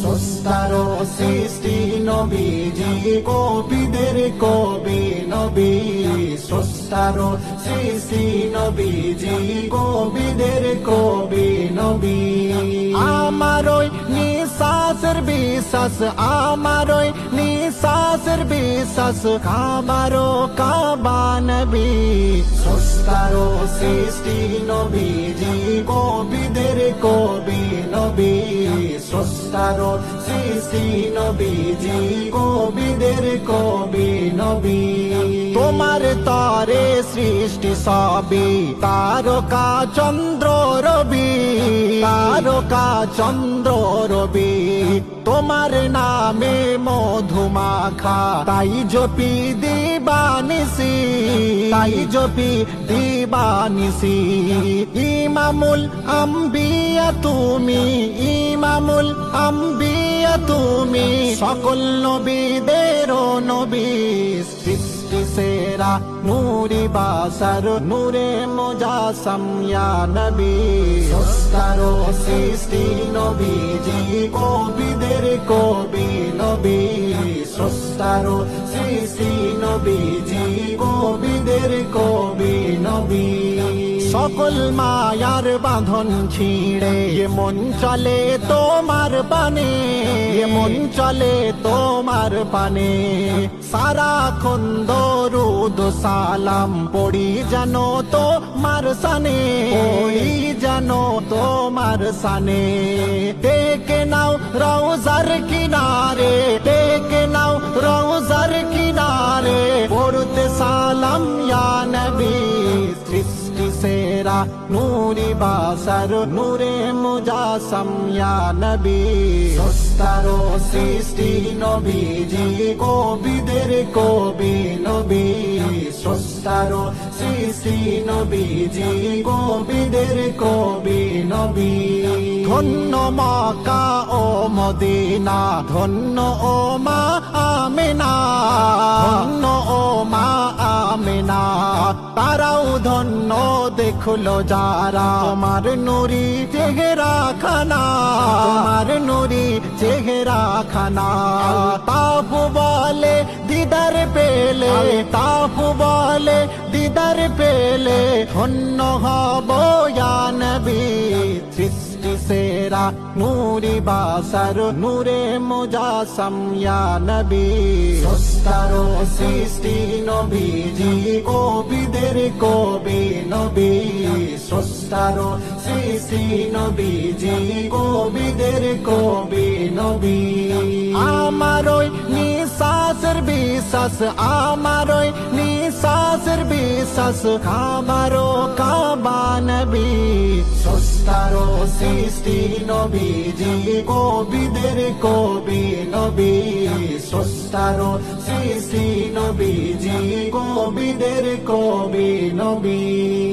সস্তার সৃষ্টি নবীজি কবিদের কবি নবী। সস্তার সৃষ্টি নবীজি কবিদের কবি নবী। আমার ওই বিশ্বাস, আমার ওই নিঃশ্বাসের বিশ্বাস, কাবারো কাবা নবী। সস্তার সৃষ্টি নবীজি কবিদের কবি সস্তার সৃষ্টি নবীজি কবিদের কবি নবী। তোমার তরে সৃষ্টি সবই, তারকা চন্দ্র রবি, তারকা চন্দ্র রবি। তোমার নামে মধুমাখা, তাই জপি দিবানিসি, তাই জপি দিবানিসি। ইমামুল আম্বিয়া তুমি ইমামুল আম্বিয়া তুমি, সকল নবীদের নবী। সৃষ্টি সেরা নূরি বাসার নূরে মোজাসম ইয়া নবী। সস্তার সৃষ্টি নবীজি, কবিদের কবি নবী। সস্তার সৃষ্টি নবীজি, কবিদের কবি নবী। সকল মায়ার বাঁধন ছিঁড়ে। মন চলে তোমার পানে। মন চলে তোমার পানে। সারা খন্দরুদ সালাম পড়ি জানো তোমার সানে। পড়ি জানো তোমার সানে। ডেকে নাও রওজার কিনারে। ডেকে নাও রওজার কিনারে। পড়তে সালাম সেরা নূরি বাসার নূরে মুজাসম ইয়া নবী সস্তার সৃষ্টি নবীজি কবিদের কবি নবী সস্তার সৃষ্টি নবীজি কবিদের কবি নবী ধন্য ও মদিনা ধন্য ও মা দেখল যারা আমার নুরি চেহারা খানা। আমার নুরি চেহারা খানা। তাপ বলে দিদার পেলে তাপ বলে দিদার পেলে। ধন্য হব নবী। সৃষ্টি সেরা নূরি বাসার নূরে মোজাসম ইয়া নবী। সস্তার সৃষ্টি নবীজি কবিদের কবি নবী সস্তার সৃষ্টি নবীজি কবিদের কবি নবী। আমার ওই বিশ্বাস, আমার ওই নিঃশ্বাসের বিশ্বাস খাবারও কাবা নবী সস্তার সৃষ্টি নবীজি কবিদের কবি নবী। সস্তার সৃষ্টি নবীজি কবিদের কবি নবী।